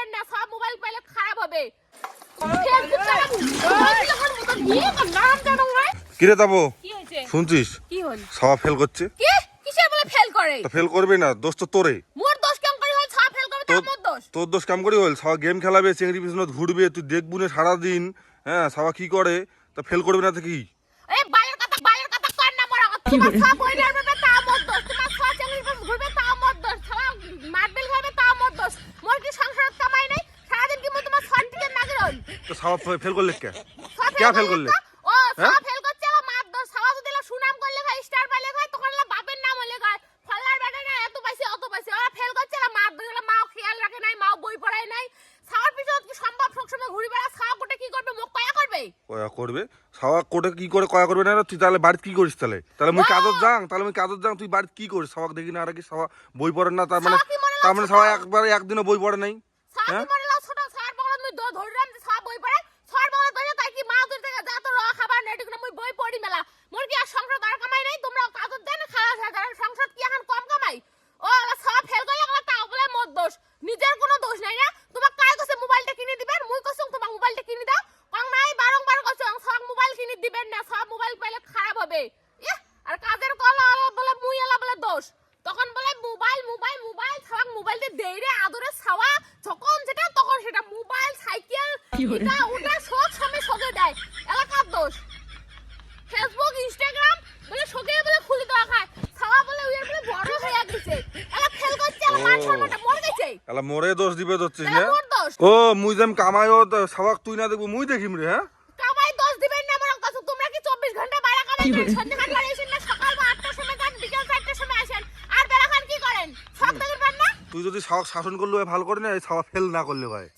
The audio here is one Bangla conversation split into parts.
দিবেন না সব মোবাইল পাইলে খারাপ হবে। কিরে তাবো? শুনছিস? কি হল? সাওয়া ফেল করছে। কি? কিসের বলে ফেল করে? তা ফেল করবে না দোষ তো তোরে। মোর দোষ কেমন করে হয়? সব ফেল করবে তোর মোর দোষ। তোর দোষ কাম করি হল? সাওয়া গেম খেলাবে চেংড়ি পিছনে ঘুরবে তুই দেখবু না সারাদিন। হ্যাঁ সাওয়া কি করে? তা ফেল করবে না তো কি? এই বালের কথা বালের কথা কর না মোর। আগত তোমার সব বই নেবে তা মোর দোষ। তোমার সব চাকরি পাস ঘুরবে তা মোর দোষ ছাড়া মারবেল খাবে তা মোর দোষ মোর কি সংসারত কামাই নাই সারাদিন কি মোর তোমার সন টিকে নাগে রন তো সাওয়া ফেল করলে কে? কে ফেল করলে? ও হ্যাঁ? ফেল করছে আমার মার দোষ। সবাই যদি এলা সুনাম করলে খায় স্টার পাইলে খায় তখন এলা বাপের নাম হলে খায় ফলার বেটা না এত পাইছে অত পাইছে। ওরা ফেল করছে এলা মার দোষ এলা মাও খেয়াল রাখে নাই মাও বই পড়ায় নাই। সাওয়ার পিছনে কি সম্ভব? সবসময় ঘুরি বেড়া সাওয়া কোটে কি করবে? মুখ কয়া করবে? কয়া করবে? সাওয়া কোটে কি করে কয়া করবে না? তুই তাহলে বাড়িতে কি করিস তাহলে? তাহলে মুই কাজত যাং তাহলে মুই কাজত যাং তুই বাড়িতে কি করিস? সাওয়াক দেখি না আর কি সাওয়া বই পড়ে না তার মানে সাওয়া তার মানে সাওয়া তো? একবার একদিনও বই পড়ে নাই। হ্যাঁ? মনে লাও ছোট সার বগল মুই দো ধরলাম যে সব বই পড়ে সার বগল ধরে তাই কি মা দূর থেকে যা তো র খাবার নেটি করে মুই বই পড়ি মেলা। মোর কি আর সংসার কামাই নাই? তোমরা কাজত দেন খাওয়া সাধারণ সংসার কি এখন কম কামাই? ও এলা সব ফেল গেলা তাও বলে মোর দোষ। নিজের কোনো দোষ নাই না। তোমার কাই কইছে মোবাইলটা কিনে দিবেন মুই কইছং তোমার মোবাইলটা কিনে দাও। কং নাই, বারংবার কইছং সব মোবাইল কিনে দিবেন না, সব মোবাইল পাইলে খারাপ হবে। আর কাজের কলা বলে মুই এলা বলে দোষ। তখন বলে মোবাইল মোবাইল মোবাইল সবাক মোবাইলটা দেই রে ওটা দেয়। এলাকার দোষ। ফেসবুক ইনস্টাগ্রাম বলে সগে বলে খুলে দেওয়া খায়। ছাওয়া বলে উইয়ার বলে বড় হয়ে গেছে। এলা ফেল করছে এলা মান সম্মানটা মরে গেছে। এলা মোরে দোষ দিবে হ্যাঁ? ও মুই যেম কামাইও তো সাওয়াক তুই না দেখব মুই দেখিম রে হ্যাঁ? কামাই দোষ দিবেন না আমার কাছে তোমরা কি চব্বিশ ঘণ্টা বাইরে কামাই করেন? সন্ধ্যে খান বাড়ি না সকাল বা সময় যান বিকেল চারটার সময় আসেন। আর বেলা খান কি করেন? সব দেখেন না? তুই যদি শাসন করলে ভালো করে না এই সাওয়া ফেল না করলে হয়।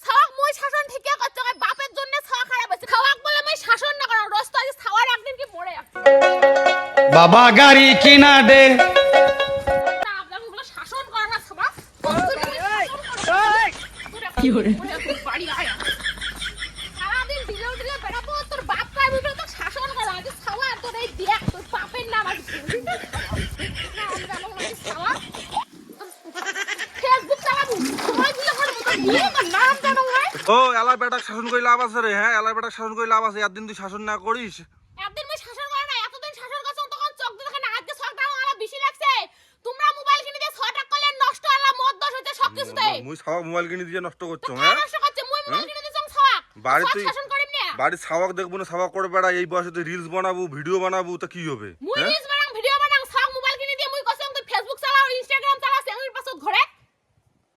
তোর নাম জানো ভাই ও এলা বেটাক শাসন করে লাভ আছে রে। হ্যাঁ এলা বেটাক শাসন করে লাভ আছে একদিন তুই শাসন না করিস একদিন মই শাসন করে না এতদিন শাসন করছ তখন চোখ দেখে না আজকে ছয় টাকা আলা বেশি লাগছে তোমরা মোবাইল কিনে দিয়ে ছয় টাকা করলে নষ্ট আলা মদ মুই সাওয়াক মোবাইল কিনে দিয়ে নষ্ট করছ হ্যাঁ? নষ্ট করছে? মুই মোবাইল কিনে দিছং ছয় বাড়ি তুই- শাসন করিম না বাড়ির সাওয়াক দেখব না সাওয়াক করে বেড়া এই বয়সে তুই রিলস বানাবো ভিডিও বানাবো তা কি হবে? মুই হ্যাঁ? নিজ